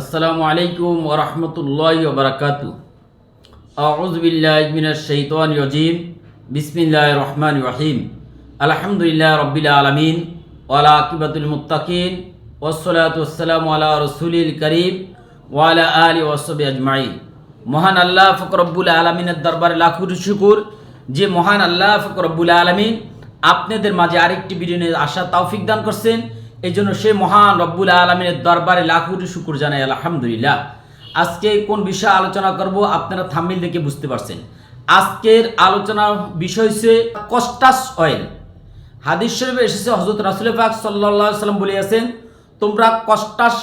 আসসালামু আলাইকুম ওরহমতুল্লাহ ওবরাকাত আউজবিল্লাহমিনশৈতান রজিম। বিসমিল্লাহ রহমান রহিম। আলহামদুলিল্লাহ রবিল আলমিন। ওয়ালা আকিবাতুল মুত্তাকিন। ওসলাতাম আলা রসুলিল করিম। ওয়ালা আলী ওসব আজমাইন। মহান আল্লাহ ফকরব্বুল আলমিনের দরবারে লাখুর শুকুর। যে মহান আল্লাহ ফকরব্বুল আলমিন আপনাদের মাঝে আরেকটি ভিডিও আসা তৌফিক দান করছেন। এই জন্য সে মহান রব্বুল আলমিনের দরবারে লাখুরি শুকুর জানাই, আলহামদুলিল্লাহ। আজকে কোন বিষয়ে আলোচনা করব আপনারা থাম্মিল দেখে বুঝতে পারছেন। আজকের আলোচনার বিষয় হচ্ছে কস্টাস অয়েল। হাদিস শরীফে এসেছে হজরত রাসুল পাক সাল্লা সাল্লাম বলিয়াছেন, তোমরা কস্টাস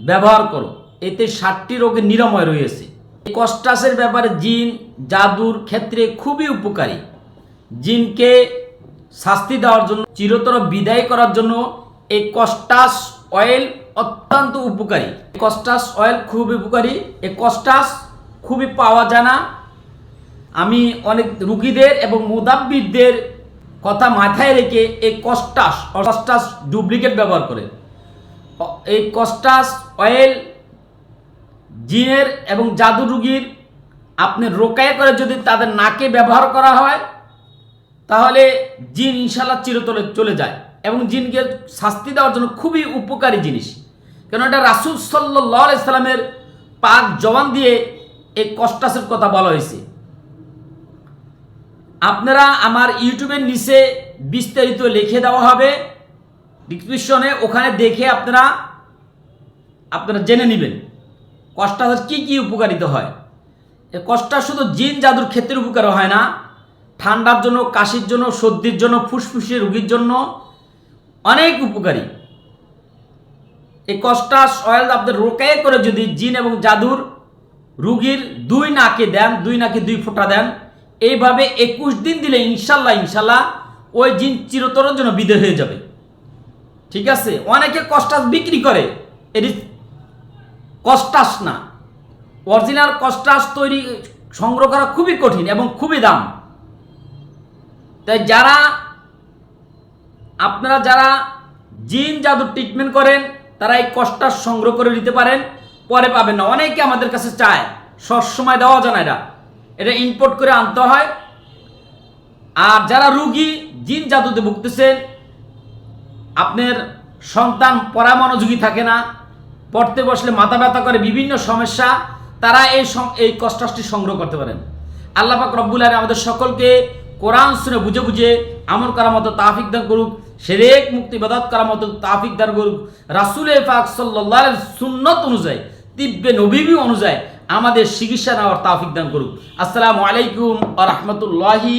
ব্যবহার করো, এতে ষাটটি রোগের নিরাময় রয়েছে। এই কস্টাসের ব্যাপারে জিন, জাদুর ক্ষেত্রে খুবই উপকারী। জিনকে শাস্তি দেওয়ার জন্য, চিরতর বিদায় করার জন্য এই কস্টাস অয়েল অত্যন্ত উপকারী। কস্টাস অয়েল খুব উপকারী। এই কস্টাস খুবই পাওয়া যায় না। আমি অনেক রুগীদের এবং মুদাব্বিরদের কথা মাথায় রেখে এই কস্টাস কস্টাস ডুপ্লিকেট ব্যবহার করে। এই কস্টাস অয়েল জিনের এবং জাদু রুগীর আপনি রোকায় করে যদি তাদের নাকে ব্যবহার করা হয়, তাহলে জিন ইনশাল্লাহ চিরতলে চলে যায়। এবং জিনকে শাস্তি দেওয়ার জন্য খুবই উপকারী জিনিস। কেন এটা রাসুল সাল্লাহ সাল্লামের পাক জবান দিয়ে এই কষ্টাসের কথা বলা হয়েছে। আপনারা আমার ইউটিউবের নিচে বিস্তারিত লিখে দেওয়া হবে। ডিসক্রিপশনে ওখানে দেখে আপনারা আপনারা জেনে নেবেন কষ্টাসের কী কী উপকারিতা হয়। এ কষ্টা শুধু জিন জাদুর ক্ষেত্রে উপকার হয় না, ঠান্ডার জন্য, কাশির জন্য, সর্দির জন্য ফুসফুসে রোগীর জন্য অনেক উপকারী। এই কষ্টাস অয়েল আপনাদের রোকায় করে যদি জিন এবং জাদুর রুগীর দুই নাকে দেন, দুই নাকে দুই ফোঁটা দেন, এইভাবে একুশ দিন দিলে ইনশাল্লাহ ইনশাল্লাহ ওই জিন চিরতরের জন্য বিদে হয়ে যাবে। ঠিক আছে? অনেকে কষ্টাস বিক্রি করে এটি কষ্টাস না। অরিজিনাল কষ্টাস তৈরি, সংগ্রহ করা খুবই কঠিন এবং খুবই দাম। তাই যারা আপনারা যারা জিন জাদুর ট্রিটমেন্ট করেন, তারা এই কষ্টাস সংগ্রহ করে নিতে পারেন, পরে পাবেন না। অনেকে আমাদের কাছে চায়, সবসময় দেওয়া যায় না এটা। এটা ইম্পোর্ট করে আনতে হয়। আর যারা রুগী, জিন জাদুতে ভুগতেছেন, আপনার সন্তান পড়া মনোযোগী থাকে না, পড়তে বসলে মাথা ব্যথা করে, বিভিন্ন সমস্যা, তারা এই এই কষ্টাসটি সংগ্রহ করতে পারেন। আল্লাহ পাক রব্বুল আলামিন আমাদের সকলকে কোরআন শুনে বুঝে বুঝে আমল করার মতো তাফিক দান করুক। সেরেক মুক্তি বাদাত করার মতো তাফিক দান করুক রাসুল পাক সাল্লাহ সুন্নত অনুযায়ী, তিব্বে নবীবি অনুযায়ী আমাদের চিকিৎসা নেওয়ার তাফিক দান করুক। আসসালামু আলাইকুম আ রহমতুল্লাহি